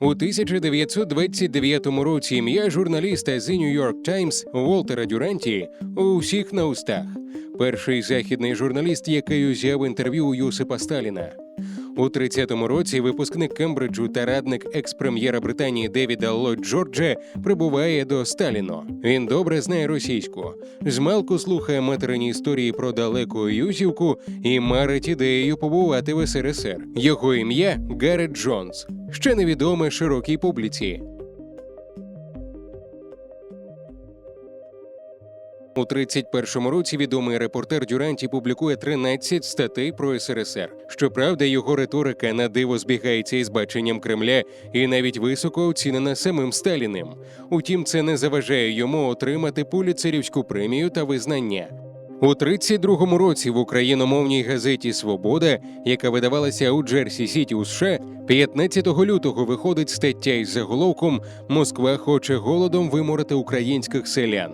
У 1929 році ім'я журналіста The New York Times Волтера Дюранті у усіх на устах. Перший західний журналіст, який узяв інтерв'ю у Юсипа Сталіна. У 30-му році випускник Кембриджу та радник екс-прем'єра Британії Девіда Ллойд Джорджа прибуває до Сталіно. Він добре знає російську. Змалку слухає материні історії про далеку Юзівку і марить ідеєю побувати в СРСР. Його ім'я Гаррет Джонс, ще невідоме широкій публіці. У 31-му році відомий репортер Дюранті публікує 13 статей про СРСР. Щоправда, його риторика на диво збігається із баченням Кремля і навіть високо оцінена самим Сталіним. Утім, це не заважає йому отримати пуліцерівську премію та визнання. У 32-му році в україномовній газеті Свобода, яка видавалася у Джерсі Сіті у США, 15 лютого виходить стаття із заголовком Москва хоче голодом виморити українських селян.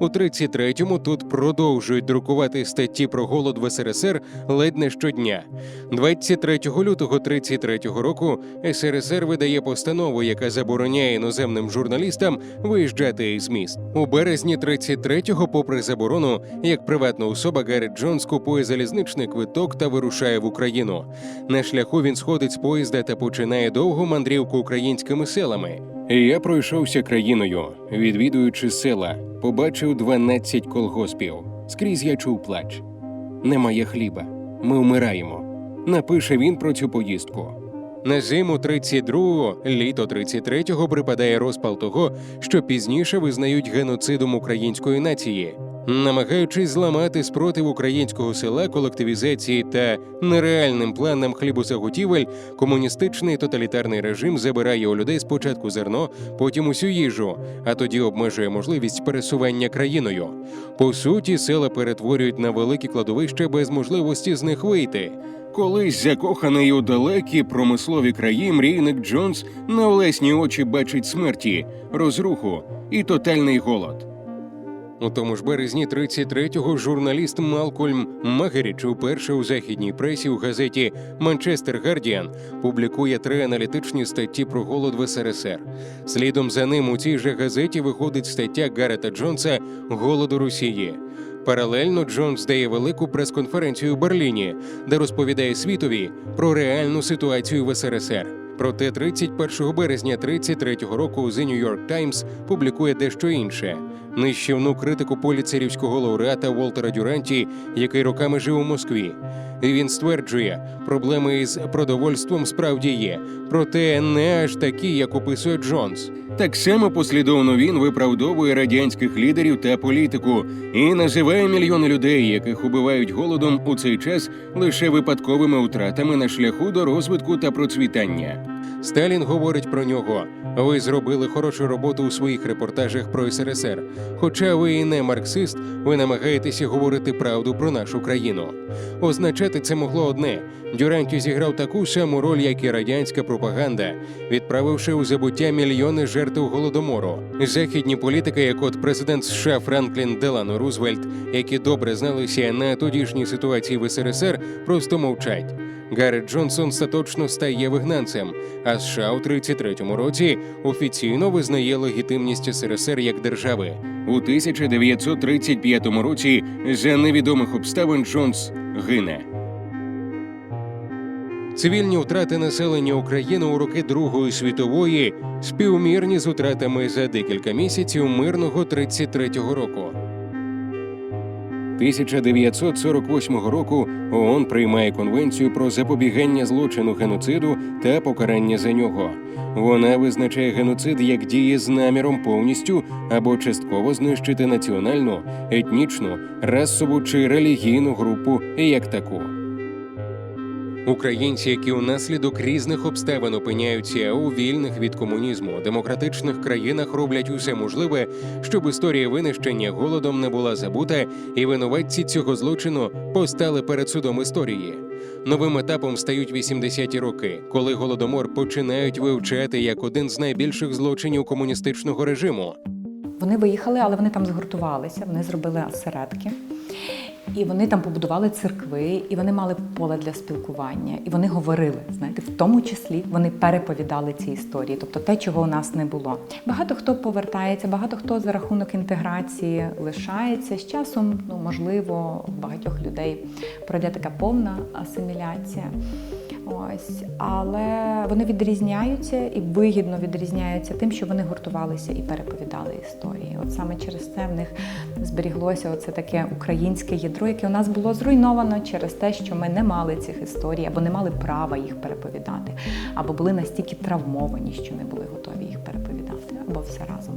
У 33-му тут продовжують друкувати статті про голод в СРСР ледь не щодня. 23 лютого 33-го року СРСР видає постанову, яка забороняє іноземним журналістам виїжджати із міст. У березні 33-го, попри заборону, як приватна особа Гаррет Джонс купує залізничний квиток та вирушає в Україну. На шляху він сходить з поїзда та починає довгу мандрівку українськими селами. Я пройшовся країною, відвідуючи села, побачив 12 колгоспів. Скрізь я чув плач. Немає хліба. Ми вмираємо. Напише він про цю поїздку. На зиму 32-го, літо 33-го припадає розпал того, що пізніше визнають геноцидом української нації, намагаючись зламати спротив українського села колективізації та нереальним планам хлібозаготівель, комуністичний тоталітарний режим забирає у людей спочатку зерно, потім усю їжу, а тоді обмежує можливість пересування країною. По суті, села перетворюють на великі кладовища без можливості з них вийти. Колись закоханий у далекі промислові краї, мрійник Джонс на власні очі бачить смерті, розруху і тотальний голод. У тому ж березні 33-го журналіст Малкольм Магеріч уперше у західній пресі у газеті Манчестер Гардіан публікує три аналітичні статті про голод в СРСР. Слідом за ним у цій же газеті виходить стаття Гарета Джонса Голод у Росії. Паралельно Джонс дає велику прес-конференцію у Берліні, де розповідає світові про реальну ситуацію в СРСР. Проте 31 березня 33-го року The New York Times публікує дещо інше нищівну критику поліцерівського лауреата Волтера Дюранті, який роками жив у Москві. Він стверджує, проблеми із продовольством справді є, проте не аж такі, як описує Джонс. Так само послідовно він виправдовує радянських лідерів та політику і називає мільйони людей, яких убивають голодом у цей час лише випадковими втратами на шляху до розвитку та процвітання. Сталін говорить про нього: ви зробили хорошу роботу у своїх репортажах про СРСР. Хоча ви і не марксист, ви намагаєтеся говорити правду про нашу країну. Означати це могло одне: Дюранті зіграв таку саму роль, як і радянська пропаганда, відправивши у забуття мільйони жертв голодомору. Західні політики, як от президент США Франклін Делано Рузвельт, які добре зналися на тодішній ситуації в СРСР, просто мовчать. Гаррет Джонсон остаточно стає вигнанцем, а США у 33-му році офіційно визнає легітимність СРСР як держави. У 1935 році за невідомих обставин Джонс гине. Цивільні втрати населення України у роки Другої світової співмірні з втратами за декілька місяців мирного 33-го року. 1948 року ООН приймає конвенцію про запобігання злочину геноциду та покарання за нього. Вона визначає геноцид як дії з наміром повністю або частково знищити національну, етнічну, расову чи релігійну групу як таку. Українці, які унаслідок різних обставин опиняються у вільних від комунізму демократичних країнах, роблять усе можливе, щоб історія винищення голодом не була забута, і винуватці цього злочину постали перед судом історії. Новим етапом стають 80-ті роки, коли голодомор починають вивчати як один з найбільших злочинів комуністичного режиму. Вони виїхали, але вони там згуртувалися, вони зробили осередки. І вони там побудували церкви, і вони мали поле для спілкування, і вони говорили. Знаєте, в тому числі вони переповідали ці історії, тобто те, чого у нас не було. Багато хто повертається, багато хто за рахунок інтеграції лишається з часом. Ну можливо, у багатьох людей пройде така повна асиміляція. Ось, але вони відрізняються і вигідно відрізняються тим, що вони гуртувалися і переповідали історії. От саме через це в них зберіглося оце таке українське ядро, яке у нас було зруйновано через те, що ми не мали цих історій або не мали права їх переповідати, або були настільки травмовані, що не були готові їх переповідати, або все разом.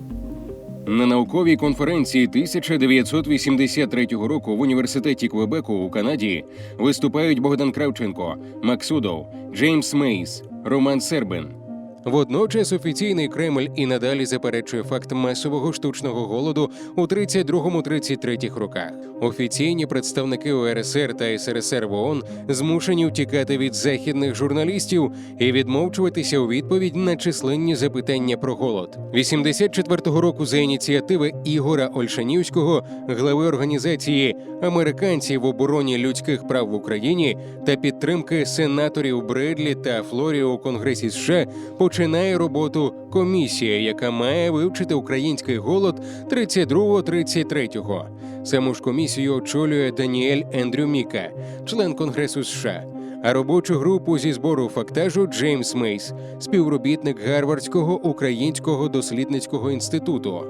На науковій конференції 1983 року в університеті Квебеку у Канаді виступають Богдан Кравченко, Максудов, Джеймс Мейс, Роман Сербин. Водночас офіційний Кремль і надалі заперечує факт масового штучного голоду у 32-33 роках. Офіційні представники УРСР та СРСР в ООН змушені втікати від західних журналістів і відмовчуватися у відповідь на численні запитання про голод. 84-го року за ініціативи Ігора Ольшанівського, глави організації Американці в обороні людських прав в Україні та підтримки сенаторів Бредлі та Флорі у Конгресі США починає роботу комісія, яка має вивчити український голод 32-33. Саму ж комісію очолює Даніель Ендрю Міка, член Конгресу США. А робочу групу зі збору фактажу Джеймс Мейс, співробітник Гарвардського українського дослідницького інституту.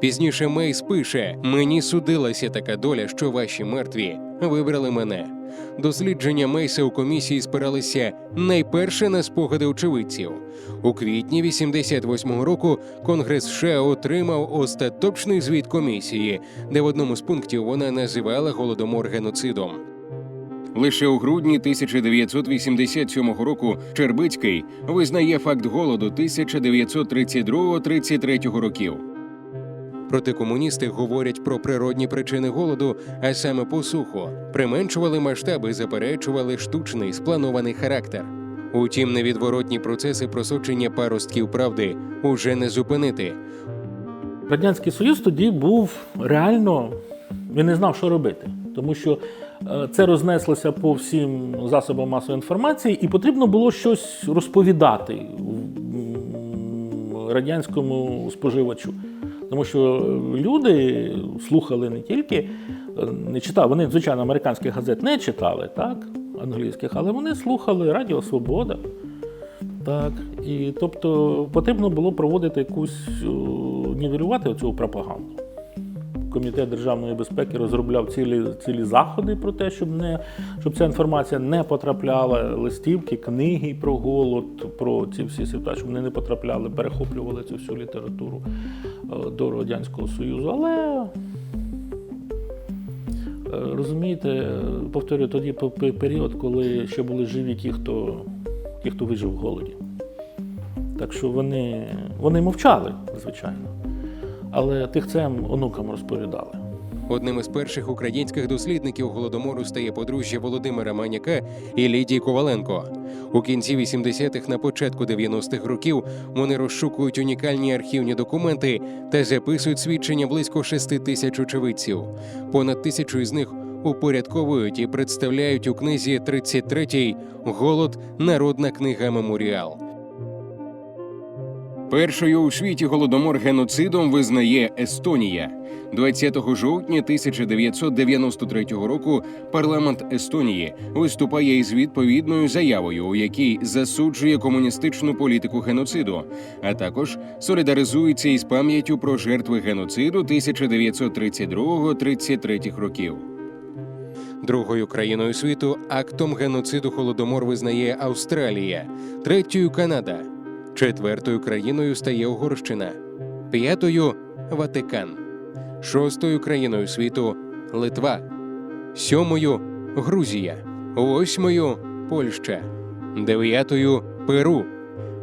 Пізніше Мейс пише: Мені судилася така доля, що ваші мертві вибрали мене. Дослідження Мейса у комісії спиралися найперше на спогади очевидців. У квітні 88-го року Конгрес США отримав остаточний звіт комісії, де в одному з пунктів вона називала голодомор геноцидом. Лише у грудні 1987 року Чербицький визнає факт голоду 1932-33 років. Проте комуністи говорять про природні причини голоду, а саме посуху, применшували масштаби, заперечували штучний спланований характер. Утім, невідворотні процеси просочення паростків правди уже не зупинити. Радянський Союз тоді був реально, він не знав, що робити, тому що е, це рознеслося по всім засобам масової інформації, і потрібно було щось розповідати радянському споживачу. Тому що люди слухали не тільки, е, не читали, вони, звичайно, американських газет не читали, так, англійських, але вони слухали Радіо Свобода. Так, і тобто потрібно було проводити якусь нівелювати цю пропаганду. Комітет державної безпеки розробляв цілі, цілі заходи про те, щоб не щоб ця інформація не потрапляла, листівки, книги про голод, про ці всі ситуації, щоб вони не потрапляли, перехоплювали цю всю літературу е, до Радянського Союзу. Але е, розумієте, повторюю, тоді пе- пе- період, коли ще були живі ті, хто, ті, хто вижив в голоді. Так що вони, вони мовчали, звичайно. Але тихцем онукам розповідали. Одним із перших українських дослідників голодомору стає подружжя Володимира Маняка і Лідії Коваленко. У кінці 80-х, на початку 90-х років вони розшукують унікальні архівні документи та записують свідчення близько 6 тисяч очевидців. Понад тисячу із них упорядковують і представляють у книзі 33-й Голод. Народна книга Меморіал. Першою у світі голодомор геноцидом визнає Естонія. 20 жовтня 1993 року парламент Естонії виступає із відповідною заявою, у якій засуджує комуністичну політику геноциду, а також солідаризується із пам'яттю про жертви геноциду 1932-33 років. Другою країною світу актом геноциду Холодомор визнає Австралія, третьою Канада, четвертою країною стає Угорщина, п'ятою Ватикан, шостою країною світу Литва, сьомою Грузія, восьмою Польща, дев'ятою Перу,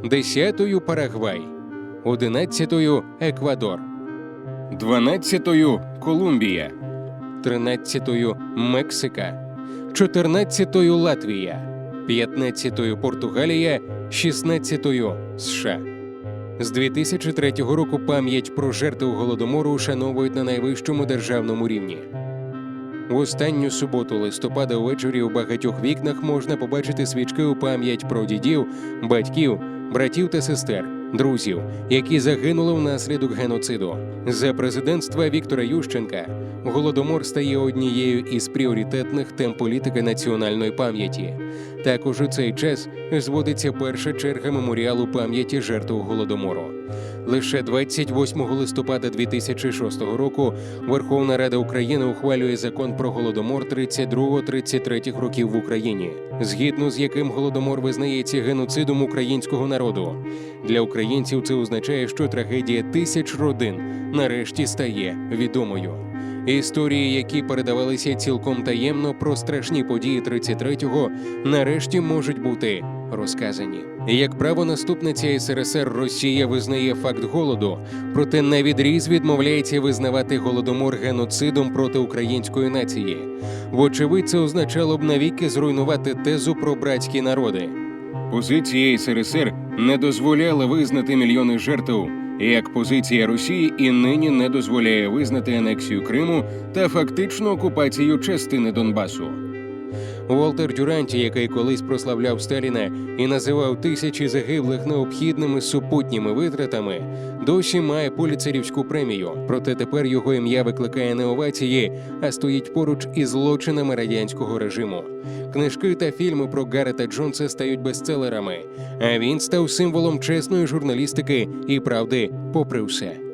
десятою Парагвай, одинадцятою Еквадор, дванадцятою Колумбія. 13-ю Мексика, 14-ю Латвія, 15-ю Португалія, 16-ю США. З 2003 року пам'ять про жертву голодомору вшановують на найвищому державному рівні. В останню суботу листопада увечері у багатьох вікнах можна побачити свічки у пам'ять про дідів, батьків, братів та сестер, друзів, які загинули внаслідок геноциду. За президентства Віктора Ющенка голодомор стає однією із пріоритетних тем політики національної пам'яті. Також у цей час зводиться перша черга меморіалу пам'яті жертв голодомору. Лише 28 листопада 2006 року Верховна Рада України ухвалює закон про голодомор 32-33 років в Україні, згідно з яким голодомор визнається геноцидом українського народу. Для українців це означає, що трагедія тисяч родин нарешті стає відомою. Історії, які передавалися цілком таємно про страшні події 33-го, нарешті можуть бути розказані. Як правонаступниця СРСР Росія визнає факт голоду, проте на відріз відмовляється визнавати голодомор геноцидом проти української нації. Вочевидь, це означало б навіки зруйнувати тезу про братські народи. Позиція СРСР не дозволяла визнати мільйони жертв, як позиція Росії і нині не дозволяє визнати анексію Криму та фактичну окупацію частини Донбасу. Уолтер Дюранті, який колись прославляв Сталіна і називав тисячі загиблих необхідними супутніми витратами, досі має поліцерівську премію. Проте тепер його ім'я викликає не овації, а стоїть поруч із злочинами радянського режиму. Книжки та фільми про Гарета Джонса стають бестселерами, а він став символом чесної журналістики і правди, попри все.